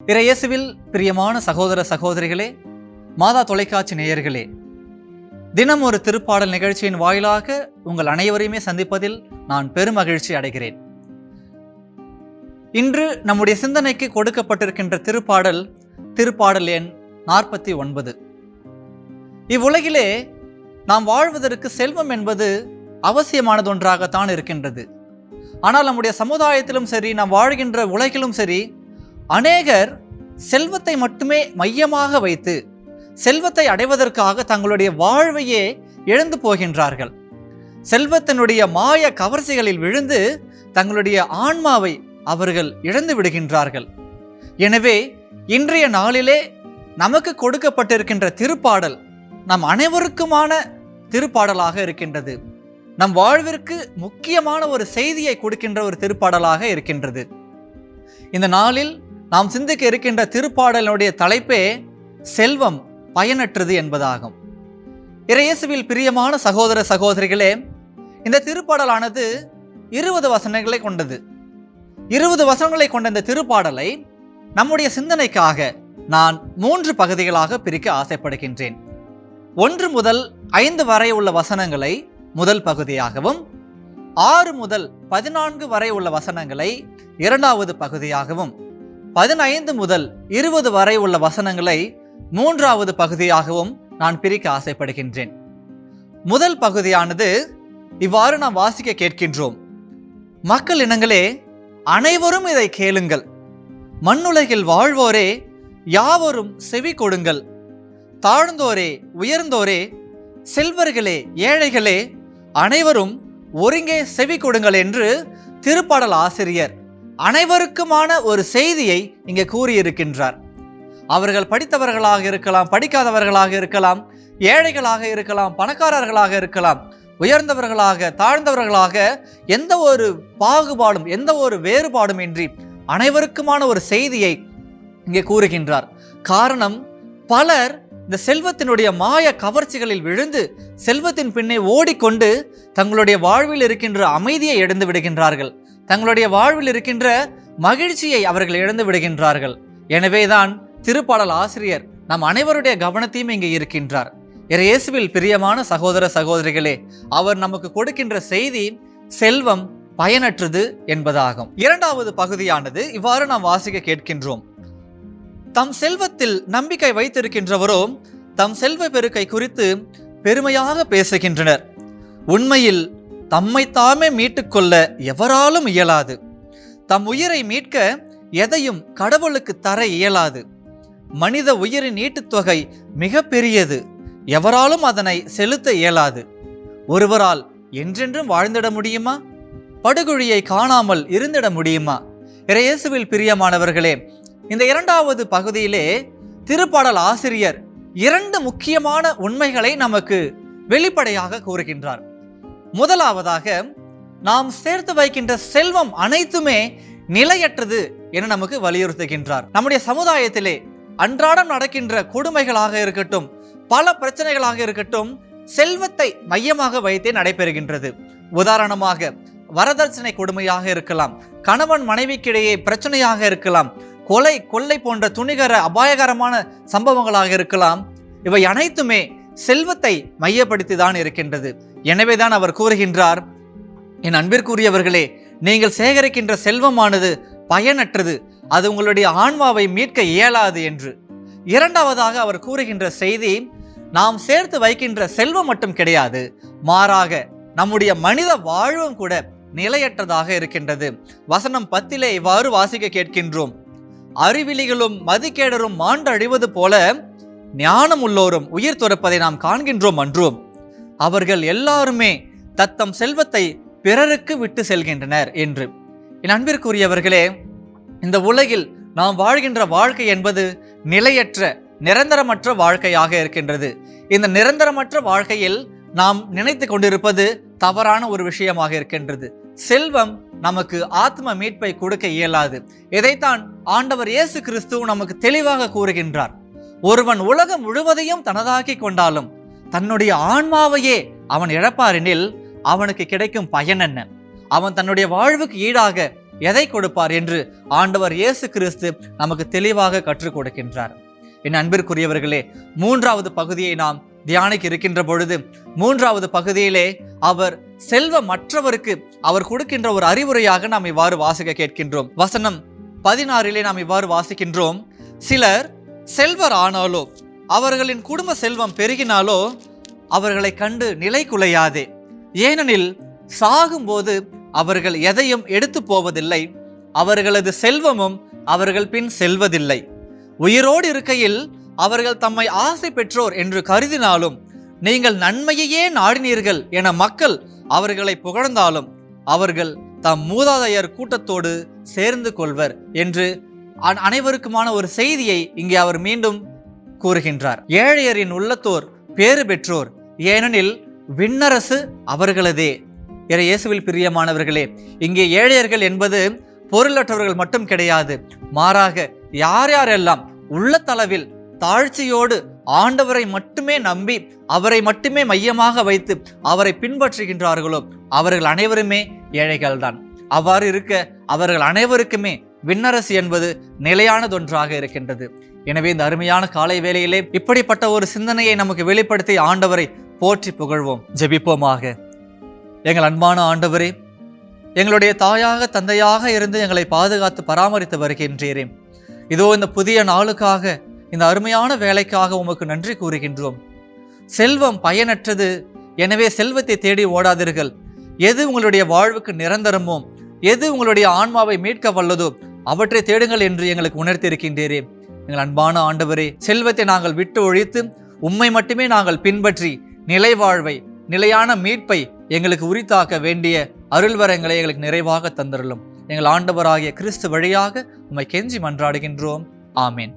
இறையேசுவில் பிரியமான சகோதர சகோதரிகளே மாதா தொலைக்காட்சி நேயர்களே தினம் ஒரு திருப்பாடல் நிகழ்ச்சியின் வாயிலாக உங்கள் அனைவரையுமே சந்திப்பதில் நான் பெருமகிழ்ச்சி அடைகிறேன். இன்று நம்முடைய சிந்தனைக்கு கொடுக்கப்பட்டிருக்கின்ற திருப்பாடல் திருப்பாடல் எண் நாற்பத்தி ஒன்பது. இவ்வுலகிலே நாம் வாழ்வதற்கு செல்வம் என்பது அவசியமானதொன்றாகத்தான் இருக்கின்றது. ஆனால் நம்முடைய சமுதாயத்திலும் சரி நாம் வாழ்கின்ற உலகிலும் சரி அநேகர் செல்வத்தை மட்டுமே மையமாக வைத்து செல்வத்தை அடைவதற்காக தங்களுடைய வாழ்வையே இழந்து போகின்றார்கள். செல்வத்தினுடைய மாய கவர்ச்சிகளில் விழுந்து தங்களுடைய ஆன்மாவை அவர்கள் இழந்து விடுகின்றார்கள். எனவே இன்றைய நாளிலே நமக்கு கொடுக்கப்பட்டிருக்கின்ற திருப்பாடல் நம் அனைவருக்குமான திருப்பாடலாக இருக்கின்றது. நம் வாழ்விற்கு முக்கியமான ஒரு செய்தியை கொடுக்கின்ற ஒரு திருப்பாடலாக இருக்கின்றது. இந்த நாளில் நாம் சிந்திக்க இருக்கின்ற திருப்பாடலுடைய தலைப்பே செல்வம் பயனற்றது என்பதாகும். இறையேசுவில் பிரியமான சகோதர சகோதரிகளே இந்த திருப்பாடலானது இருபது வசனங்களை கொண்டது. இருபது வசனங்களை கொண்ட இந்த திருப்பாடலை நம்முடைய சிந்தனைக்காக நான் மூன்று பகுதிகளாக பிரிக்க ஆசைப்படுகின்றேன். ஒன்று முதல் ஐந்து வரை உள்ள வசனங்களை முதல் பகுதியாகவும் ஆறு முதல் பதினான்கு வரை உள்ள வசனங்களை இரண்டாவது பகுதியாகவும் பதினைந்து முதல் இருபது வரை உள்ள வசனங்களை மூன்றாவது பகுதியாகவும் நான் பிரிக்க ஆசைப்படுகின்றேன். முதல் பகுதியானது இவ்வாறு நாம் வாசிக்க கேட்கின்றோம். மக்கள் இனங்களே அனைவரும் இதை கேளுங்கள். மண்ணுலகில் வாழ்வோரே யாவரும் செவி கொடுங்கள். தாழ்ந்தோரே உயர்ந்தோரே செல்வர்களே ஏழைகளே அனைவரும் ஒருங்கே செவி கொடுங்கள் என்று திருப்பாடல் ஆசிரியர் அனைவருக்குமான ஒரு செய்தியை இங்கே கூறியிருக்கின்றார். அவர்கள் படித்தவர்களாக இருக்கலாம் படிக்காதவர்களாக இருக்கலாம் ஏழைகளாக இருக்கலாம் பணக்காரர்களாக இருக்கலாம் உயர்ந்தவர்களாக தாழ்ந்தவர்களாக எந்த ஒரு பாகுபாடும் எந்த ஒரு வேறுபாடும் இன்றி அனைவருக்குமான ஒரு செய்தியை இங்கே கூறுகின்றார். காரணம் பலர் இந்த செல்வத்தினுடைய மாய கவர்ச்சிகளில் விழுந்து செல்வத்தின் பின்னே ஓடிக்கொண்டு தங்களுடைய வாழ்வில் இருக்கின்ற அமைதியை இழந்து விடுகின்றார்கள். தங்களுடைய வாழ்வில் இருக்கின்ற மகிழ்ச்சியை அவர்கள் இழந்து விடுகின்றார்கள். எனவேதான் திருப்பாடல் ஆசிரியர் நம் அனைவருடைய கவனத்தையும் இங்கே இருக்கின்றார். இயேசுவில் பிரியமான சகோதர சகோதரிகளே அவர் நமக்கு கொடுக்கின்ற செய்தி செல்வம் பயனற்றது என்பதாகும். இரண்டாவது பகுதியானது இவ்வாறு நாம் வாசிக்க கேட்கின்றோம். தம் செல்வத்தில் நம்பிக்கை வைத்திருக்கின்றவரோ தம் செல்வ பெருக்கை குறித்து பெருமையாக பேசுகின்றனர். உண்மையில் தம்மை தாமே மீட்டுக்கொள்ள எவராலும் இயலாது. தம் உயிரை மீட்க எதையும் கடவுளுக்கு தர இயலாது. மனித உயிரின் ஈட்டுத்தொகை மிக பெரியது. எவராலும் அதனை செலுத்த இயலாது. ஒருவரால் என்றென்றும் வாழ்ந்திட முடியுமா? படுகொழியை காணாமல் இருந்திட முடியுமா? இறையேசுவில் பிரியமானவர்களே இந்த இரண்டாவது பகுதியிலே திருப்பாடல் ஆசிரியர் இரண்டு முக்கியமான உண்மைகளை நமக்கு வெளிப்படையாக கூறுகின்றார். முதலாவதாக நாம் சேர்த்து வைக்கின்ற செல்வம் அனைத்துமே நிலையற்றது என நமக்கு வலியுறுத்துகின்றார். நம்முடைய சமுதாயத்திலே அன்றாடம் நடக்கின்ற கொடுமைகளாக இருக்கட்டும் பல பிரச்சனைகளாக இருக்கட்டும் செல்வத்தை மையமாக வைத்தே நடைபெறுகின்றது. உதாரணமாக வரதட்சணை கொடுமையாக இருக்கலாம் கணவன் மனைவிக்கிடையே பிரச்சனையாக இருக்கலாம் கொலை கொள்ளை போன்ற துணிகர அபாயகரமான சம்பவங்களாக இருக்கலாம். இவை அனைத்துமே செல்வத்தை மையப்படுத்தி தான் இருக்கின்றது. எனவேதான் அவர் கூறுகின்றார் என் அன்பிற்குரியவர்களே நீங்கள் சேகரிக்கின்ற செல்வமானது பயனற்றது அது உங்களுடைய ஆன்மாவை மீட்க இயலாது என்று. இரண்டாவதாக அவர் கூறுகின்ற செய்தி நாம் சேர்த்து வைக்கின்ற செல்வம் மட்டும் கிடையாது மாறாக நம்முடைய மனித வாழ்வும் கூட நிலையற்றதாக இருக்கின்றது. வசனம் பத்திலே இவ்வாறு வாசிக்க கேட்கின்றோம் அறிவிலிகளும் மதிக்கேடரும் மாண்டு அழிவது போல ஞானம் உள்ளோரும் உயிர் துறப்பதை நாம் காண்கின்றோம் அன்றோம் அவர்கள் எல்லாருமே தத்தம் செல்வத்தை பிறருக்கு விட்டு செல்கின்றனர் என்று. என் அன்பிற்குரியவர்களே இந்த உலகில் நாம் வாழ்கின்ற வாழ்க்கை என்பது நிலையற்ற நிரந்தரமற்ற வாழ்க்கையாக இருக்கின்றது. இந்த நிரந்தரமற்ற வாழ்க்கையில் நாம் நினைத்து கொண்டிருப்பது தவறான ஒரு விஷயமாக இருக்கின்றது. செல்வம் நமக்கு ஆத்ம மீட்பை கொடுக்க இயலாது. இதைத்தான் ஆண்டவர் இயேசு கிறிஸ்து நமக்கு தெளிவாக கூறுகின்றார். ஒருவன் உலகம் முழுவதையும் தனதாக்கி கொண்டாலும் தன்னுடைய ஆன்மாவையே அவன் இழப்பாரெனில் அவனுக்கு கிடைக்கும் பயன் என்ன? அவன் தன்னுடைய வாழ்வுக்கு ஈடாக எதை கொடுப்பார் என்று ஆண்டவர் இயேசு கிறிஸ்து நமக்கு தெளிவாக கற்றுக் கொடுக்கின்றார். என் அன்பிற்குரியவர்களே மூன்றாவது பகுதியை நாம் தியானிக்க இருக்கின்ற பொழுது மூன்றாவது பகுதியிலே அவர் செல்வ மற்றவருக்கு அவர் கொடுக்கின்ற ஒரு அறிவுரையாக நாம் இவ்வாறு வாசிக்க கேட்கின்றோம். வசனம் பதினாறிலே நாம் இவ்வாறு வாசிக்கின்றோம். சிலர் செல்வர் ஆனாலோ அவர்களின் குடும்ப செல்வம் பெருகினாலோ அவர்களை கண்டு நிலை குலையாதே. ஏனெனில் சாகும்போது அவர்கள் எதையும் எடுத்து போவதில்லை. அவர்களது செல்வமும் அவர்கள் பின் செல்வதில்லை. உயிரோடு இருக்கையில் அவர்கள் தம்மை ஆசை பெற்றோர் என்று கருதினாலும் நீங்கள் நன்மையையே நாடினீர்கள் என மக்கள் அவர்களை புகழ்ந்தாலும் அவர்கள் தம் மூதாதையர் கூட்டத்தோடு சேர்ந்து கொள்வர் என்று அனைவருக்குமான ஒரு செய்தியை இங்கே அவர் மீண்டும் கூறுகின்றார். ஏழையரின் உள்ளத்தோர் பேறு பெற்றோர் ஏனெனில் விண்ணரசு அவர்களதே. இறை இயேசுவில் பிரியமானவர்களே இங்கே ஏழையர்கள் என்பது பொருளற்றவர்கள் மட்டும் கிடையாது. மாறாக யார் யாரெல்லாம் உள்ளத்தளவில் தாழ்ச்சியோடு ஆண்டவரை மட்டுமே நம்பி அவரை மட்டுமே மையமாக வைத்து அவரை பின்பற்றுகின்றார்களோ அவர்கள் அனைவருமே ஏழைகள்தான். அவ்வாறு இருக்க அவர்கள் அனைவருக்குமே விண்ணரசு என்பது நிலையானதொன்றாக இருக்கின்றது. எனவே இந்த அருமையான காலை வேளையிலே இப்படிப்பட்ட ஒரு சிந்தனையை நமக்கு வெளிப்படுத்தி ஆண்டவரை போற்றி புகழ்வோம். ஜெபிப்போமாக. எங்கள் அன்பான ஆண்டவரே எங்களுடைய தாயாக தந்தையாக இருந்து எங்களை பாதுகாத்து பராமரித்து வருகின்றீரே. இதோ இந்த புதிய நாளுக்காக இந்த அருமையான வேலைக்காக உமக்கு நன்றி கூறுகின்றோம். செல்வம் பயனற்றது. எனவே செல்வத்தை தேடி ஓடாதீர்கள். எது உங்களுடைய வாழ்வுக்கு நிரந்தரமோ எது உங்களுடைய ஆன்மாவை மீட்க வல்லதோ அவற்றை தேடுங்கள் என்று எங்களுக்கு உணர்த்தியிருக்கின்றீரே. எங்கள் அன்பான ஆண்டவரே செல்வத்தை நாங்கள் விட்டு ஒழித்து உம்மை மட்டுமே நாங்கள் பின்பற்றி நிலை வாழ்வை நிலையான மீட்பை எங்களுக்கு உரித்தாக்க வேண்டிய அருள்வரங்களை எங்களுக்கு நிறைவாக தந்தருளும். எங்கள் ஆண்டவராகிய கிறிஸ்து வழியாக உம்மை கெஞ்சி மன்றாடுகின்றோம். ஆமேன்.